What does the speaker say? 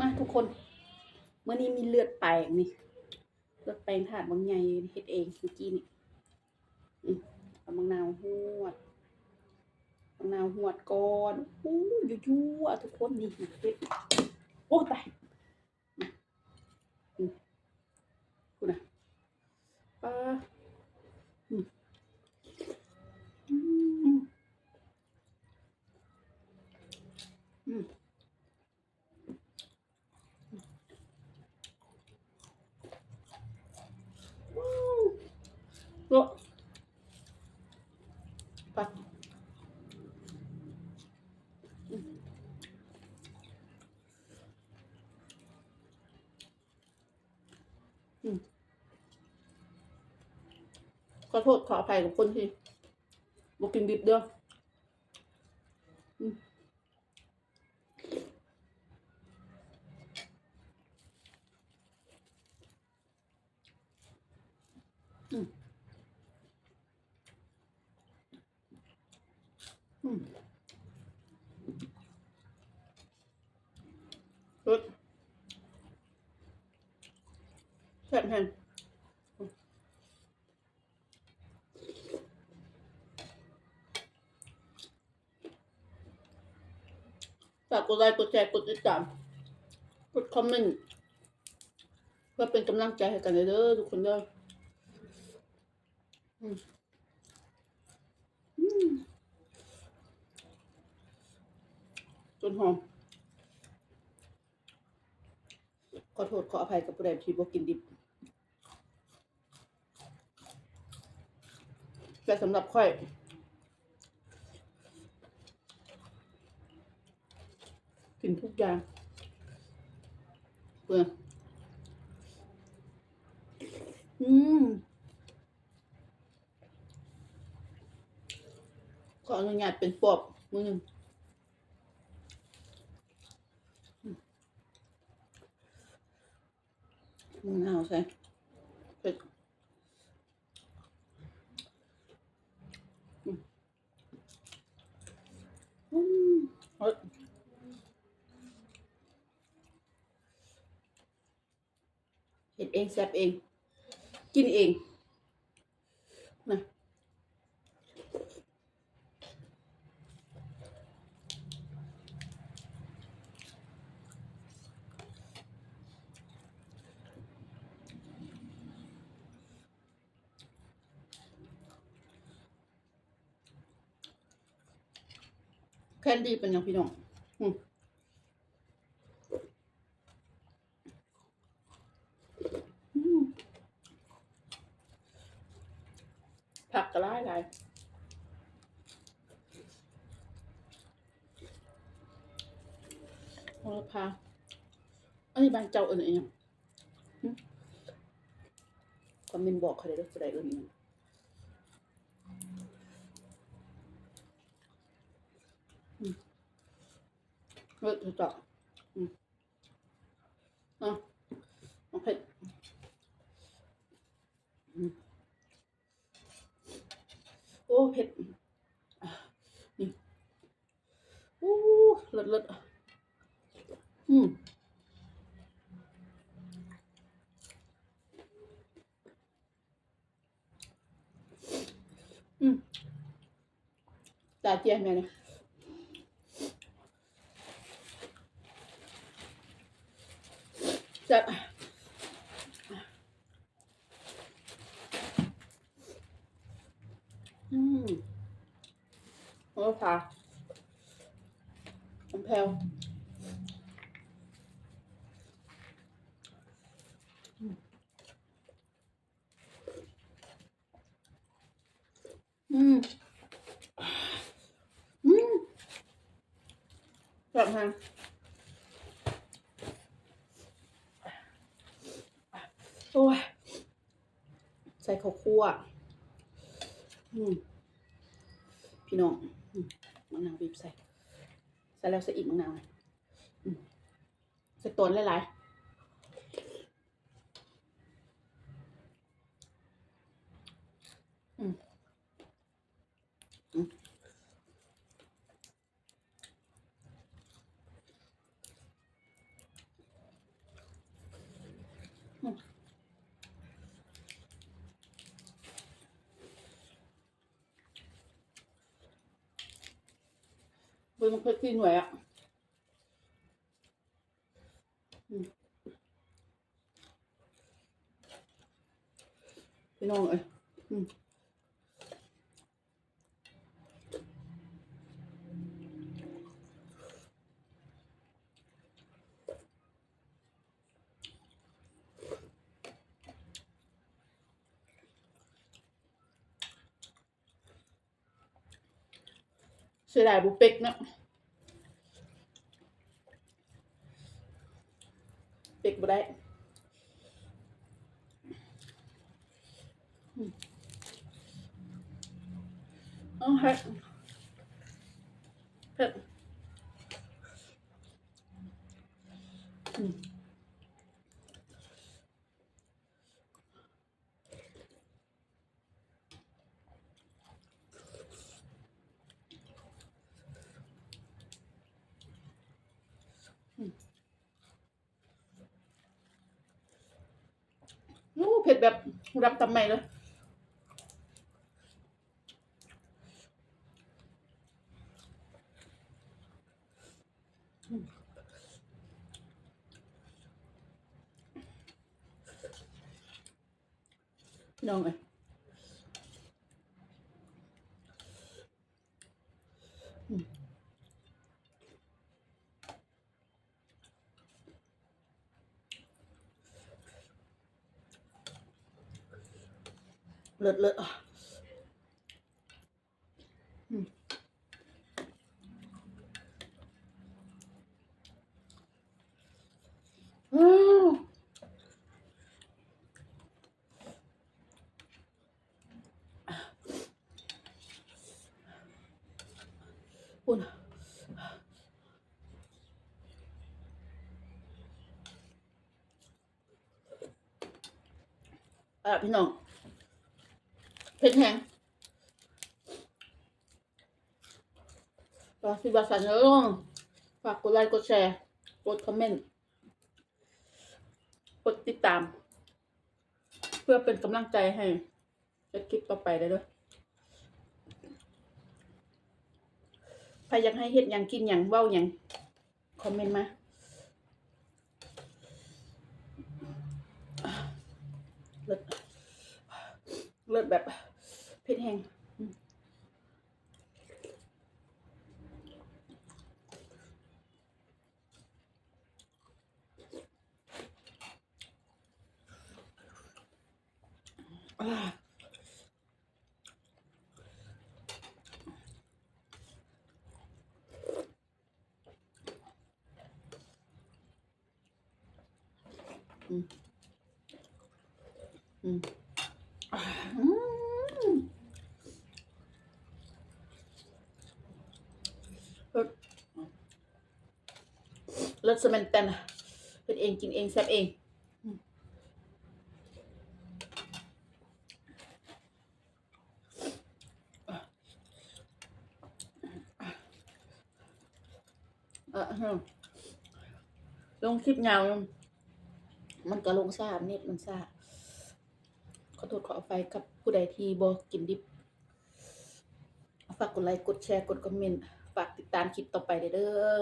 มาทุกคนเมื่อนี้มีเลือดแปลงนี่เลือดแปลงถาดบางใหญ่เฮ็ดเองเมื่อกี้นี่อืมเอามะนาวหวดมะนาวหวดก่อนอู้ยยั่วๆทุกคนนี่เฮ็ดโอ้ตายมาอืมคุณน่ะปลาอืมอืมอืม โอ้ปัดอืมขอโทษขออภัยกับคนที่บอกกินดิบเด้ออืม อืมรสแซ่บแห้งฝากกดไลค์กดแชร์กดติดตามกดคอมเมนต์เพื่อเป็นกำลังใจให้กันเด้อทุกคนเด้ออืม ต้นหอม ขอโทษขออภัยกับผู้ใดที่บ่กินดิบแต่สำหรับค่อยกินทุกอย่างเปลืออืม ขออนุญาตเป็นปอบมือหนึ่ง มะนาวใส่เผ็ดอืมเฮ้ยเห็ดเองแซ่บเอง กินเองนะ คนดีเป็นยังพี่น้องอืมผักกระไรไรโหระพาอันนี้บางเจ้าอื่นอีกยังคอมเมนต์บอกเขาได้ด้วยผู้ใดเอื่นอีกยัง เลิศจะเจาะอืมอะเอเผ็ดอืมโอ้เผ็ดอะนี่โอ้เลิศเลิศอืมอืมตาเจียนแม่เนี่ย จะอืมโอ้ค่ะน้ำแพลวอืม อืมอืมแบบนั้นโอ้ย ใส่ข้าวคั่วพี่น้องมะนาวบีบใส่ ใส่แล้วใส่อีกมะนาวใส่ต้นหลายๆอืม อ เป็นมันเคยกินหน่วยอะพี่น้องเอ้ย เสียดายบุเป็กเนอะเป็กบ่ได้อืมเอเฮ็ดเฮ็ดอืม โอ้เผ็ดแบบรับตำไมเลยพี่น้องเอ้ เลิศเลิศอะอืมอ้าวอุ่นอะพี่น้อง เผ็ดแห้งก็สิบาสันเนอะฝากกดไลค์กดแชร์กดคอมเมนต์กดติดตาม เพื่อเป็นกำลังใจให้จะคลิปต่อไปได้ด้วยใครอยากให้เห็ดหยังกินหยังเว้าหยังคอมเมนต์มาเลิศเลิศแบบ ผ็ดแห้งอืมอ่าอืมอืมอ่าอืมเลิศ เลิศสแมนแตนเป็นเองกินเองแซ่บเองลงคลิปยาวมันก็ลงซ่าเน็ตมันซาขอโทษขออภัยกับผู้ใดที่บอกกินดิบ ฝากกดไลค์ กดแชร์ กดคอมเมนต์ ฝากติดตามคลิปต่อไปเด้อ